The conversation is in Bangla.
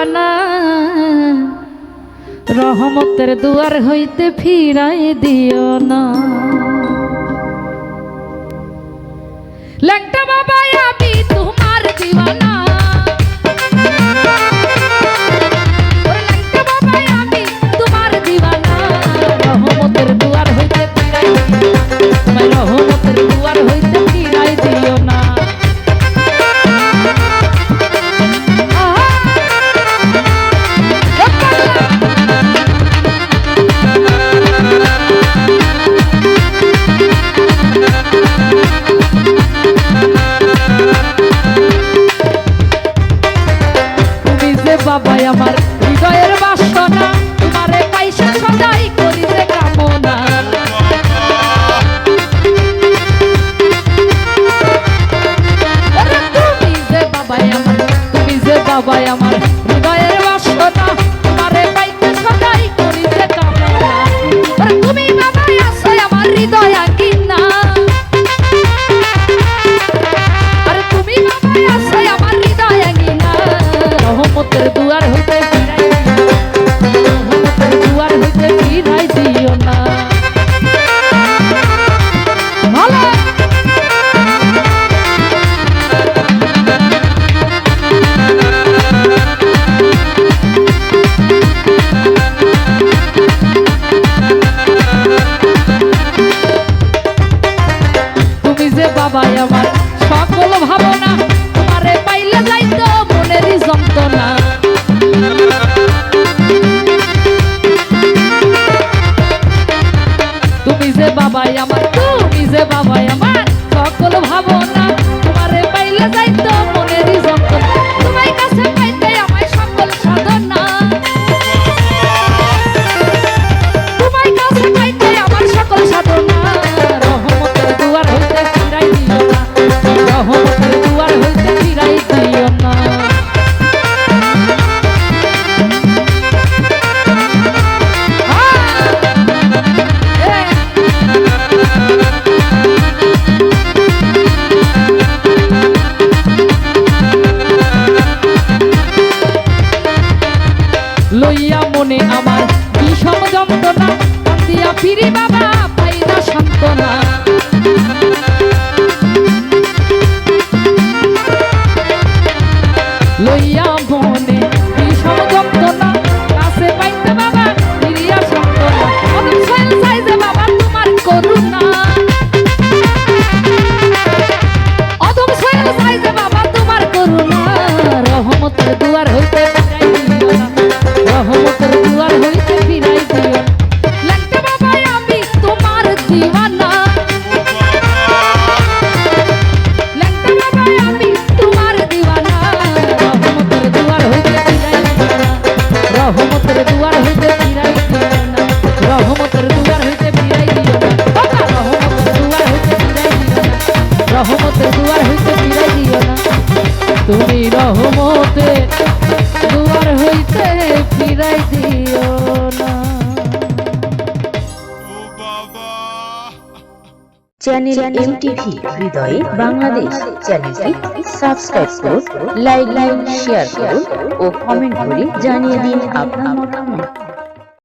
ঠিকানা রহমতের দুয়ার হইতে ফিরাই দিও না। সবাই আমার হৃদয়ের বাসনা। তোমারে পাইতে সদাই করিতে তুমি বাবা আসো আমার হৃদয়। বাবাই আমার। সকল ভাবনা লইয়া মনে তুমি ফিরাই দিও না চ্যানেল এমটিভি হৃদয়ে বাংলাদেশ চ্যানেলটি সাবস্ক্রাইব করুন লাইক লাইক শেয়ার করুন ও কমেন্ট করে জানিয়ে দিন আপনার মতামত।